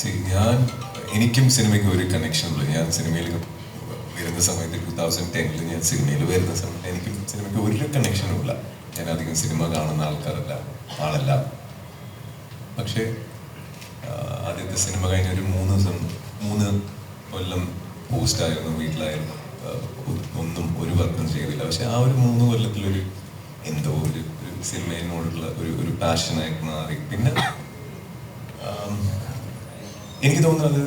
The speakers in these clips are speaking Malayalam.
See, ഞാൻ എനിക്കും സിനിമയ്ക്ക് ഒരു കണക്ഷൻ ഉള്ളു. ഞാൻ സിനിമയിൽ വരുന്ന സമയത്ത് ടൂ തൗസൻഡ് ടെന്നിൽ ഞാൻ സിനിമയിൽ വരുന്ന സമയത്ത് എനിക്കും സിനിമയ്ക്ക് ഒരു കണക്ഷനും ഇല്ല. ഞാൻ അധികം സിനിമ കാണുന്ന ആൾക്കാരല്ല ആളല്ല. പക്ഷേ ആദ്യത്തെ സിനിമ കഴിഞ്ഞ ഒരു മൂന്ന് ദിവസം മൂന്ന് കൊല്ലം പോസ്റ്റായിരുന്നു വീട്ടിലായിരുന്നു. ഒന്നും ഒരു വർക്കും ചെയ്തില്ല. പക്ഷെ ആ ഒരു മൂന്ന് കൊല്ലത്തിലൊരു എന്തോ ഒരു സിനിമയോടുള്ള ഒരു ഒരു പാഷനായിട്ട് മാറി. പിന്നെ എനിക്ക് തോന്നുന്നത്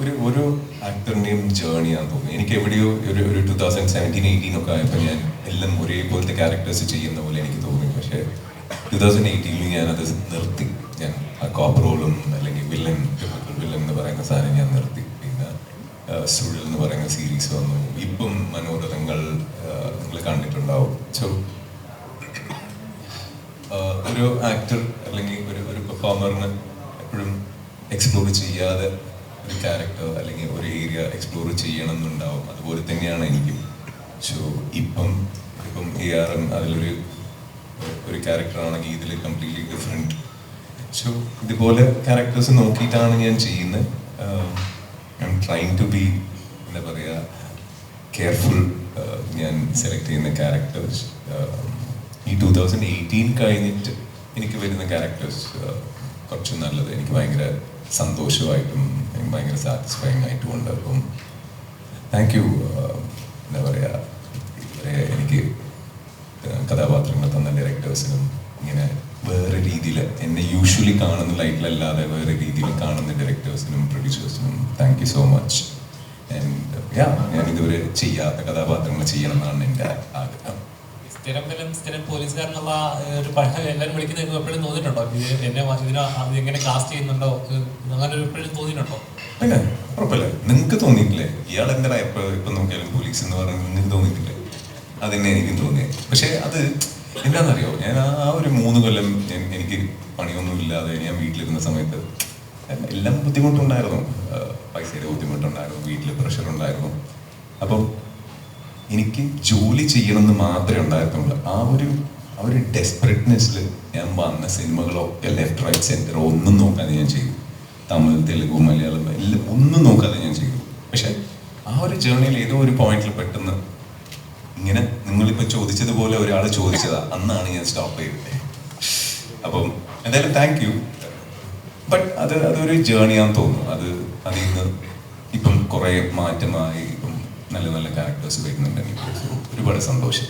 ഒരു ഒരു ആക്ടറിന്റെയും ജേണിയാണെന്ന് തോന്നുന്നു. എനിക്ക് എവിടെയോ ഒരു ഒരു ടൂ തൗസൻഡ് സെവന്റീൻ എയ്റ്റീൻ ഒക്കെ ആയപ്പോൾ ഞാൻ എല്ലാം ഒരേപോലത്തെ ക്യാരക്ടേഴ്സ് ചെയ്യുന്ന പോലെ എനിക്ക് തോന്നി. പക്ഷേ ടൂ തൗസൻഡ് എയ്റ്റീനിൽ ഞാനത് നിർത്തി. ഞാൻ ആ കോപ്പ് റോളും അല്ലെങ്കിൽ വില്ലൻ വില്ലൻ എന്ന് പറയുന്ന സാധനം ഞാൻ നിർത്തി. പിന്നെ സുഴൽ എന്ന് പറയുന്ന സീരീസ് വന്നു. ഇപ്പം മനോരഥങ്ങൾ നിങ്ങൾ കണ്ടിട്ടുണ്ടാവും. സോ ഒരു ആക്ടർ അല്ലെങ്കിൽ ഒരു ഒരു പെർഫോമറിന് എക്സ്പ്ലോർ ചെയ്യാതെ ഒരു ക്യാരക്ടർ അല്ലെങ്കിൽ ഒരു ഏരിയ എക്സ്പ്ലോർ ചെയ്യണം എന്നുണ്ടാവും അതുപോലെ തന്നെയാണ് എനിക്കും. സോ ഇപ്പം ഇപ്പം എ ആർ എം അതിലൊരു ഒരു ക്യാരക്ടറാണെങ്കിൽ ഇതിൽ കംപ്ലീറ്റ്ലി ഡിഫറെന്റ് സോ ഇതുപോലെ ക്യാരക്ടേഴ്സ് നോക്കിയിട്ടാണ് ഞാൻ ചെയ്യുന്നത്. I'm trying to be എന്താ പറയുക കെയർഫുൾ ഞാൻ സെലക്ട് ചെയ്യുന്ന ക്യാരക്ടേഴ്സ് ഈ ടൂ തൗസൻഡ് എയ്റ്റീൻ കഴിഞ്ഞിട്ട് എനിക്ക് വരുന്ന ക്യാരക്ടേഴ്സ് കുറച്ച് നല്ലത്. എനിക്ക് ഭയങ്കര സന്തോഷമായിട്ടും ഭയങ്കര സാറ്റിസ്ഫൈങ് ആയിട്ടും ഉണ്ട് അപ്പം താങ്ക് യു എന്താ പറയുക എനിക്ക് കഥാപാത്രങ്ങൾ തന്ന ഡയറക്ടേഴ്സിനും ഇങ്ങനെ വേറെ രീതിയിൽ എന്നെ യൂഷ്വലി കാണുന്ന ലൈറ്റിലല്ലാതെ വേറെ രീതിയിൽ കാണുന്ന ഡയറക്ടേഴ്സിനും പ്രൊഡ്യൂസേഴ്സിനും thank you so much and yeah ചെയ്യാത്ത കഥാപാത്രങ്ങൾ ചെയ്യണം എന്നാണ് എന്റെ ആഗ്രഹം. സ്ഥിരം ഫിലിം സ്ഥിരം പോലീസുകാരനുള്ള ഒരു പഴയ എല്ലാവരും വിളിക്കുന്ന നിങ്ങൾക്ക് എപ്പോഴും തോന്നിയിട്ടുണ്ടോ? ഇത് എന്നെ ഇതിനെ അത് എങ്ങനെ കാസ്റ്റ് ചെയ്യുന്നുണ്ടോ? അങ്ങനെ എപ്പോഴും തോന്നിയിട്ടുണ്ടോ? പിന്നെ ഉറപ്പല്ല. നിങ്ങൾക്ക് തോന്നിയിട്ടില്ലേ? ഇയാൾ എന്താ എപ്പോ ഇപ്പൊ നോക്കിയാലും പോലീസ് എന്ന് പറയുന്നത് നിങ്ങൾക്ക് തോന്നിയിട്ടില്ലേ? അതെന്നെ എനിക്കും തോന്നിയത് പക്ഷെ അത് എന്താണെന്നറിയോ ഞാൻ ആ ഒരു മൂന്ന് കൊല്ലം എനിക്ക് പണിയൊന്നും ഇല്ലാതെ ഞാൻ വീട്ടിലിരുന്ന സമയത്ത് എല്ലാം ബുദ്ധിമുട്ടുണ്ടായിരുന്നു. പൈസയുടെ ബുദ്ധിമുട്ടുണ്ടായിരുന്നു വീട്ടിൽ പ്രഷർ ഉണ്ടായിരുന്നു. അപ്പം എനിക്ക് ജോലി ചെയ്യണമെന്ന് മാത്രമേ ഉണ്ടായിരുന്നുള്ളൂ. ആ ഒരു ആ ഒരു ഡെസ്പറേറ്റ്നെസ്സിൽ ഞാൻ വന്ന സിനിമകളോ ലെഫ്റ്റ് റൈറ്റ് സെന്റർ ഒന്നും നോക്കാതെ ഞാൻ ചെയ്തു. തമിഴ് തെലുഗു മലയാളം എല്ലാം ഒന്നും നോക്കാതെ ഞാൻ ചെയ്തു. പക്ഷെ ആ ഒരു ജേർണിയിൽ ഏതോ ഒരു പോയിന്റിൽ പെട്ടെന്ന് ഇങ്ങനെ നിങ്ങളിപ്പോൾ ചോദിച്ചതുപോലെ ഒരാൾ ചോദിച്ചതാ. അന്നാണ് ഞാൻ സ്റ്റോപ്പ് ചെയ്തത്. അപ്പം എന്തായാലും താങ്ക് യു ബട്ട് അത് അതൊരു ജേണിയാന്ന് തോന്നുന്നു. അത് അതിൽ നിന്ന് ഇപ്പം കുറേ മാറ്റമായി. നല്ല നല്ല ക്യാരക്ടേഴ്സ് വരുന്നുണ്ട് ഒരുപാട് സന്തോഷം.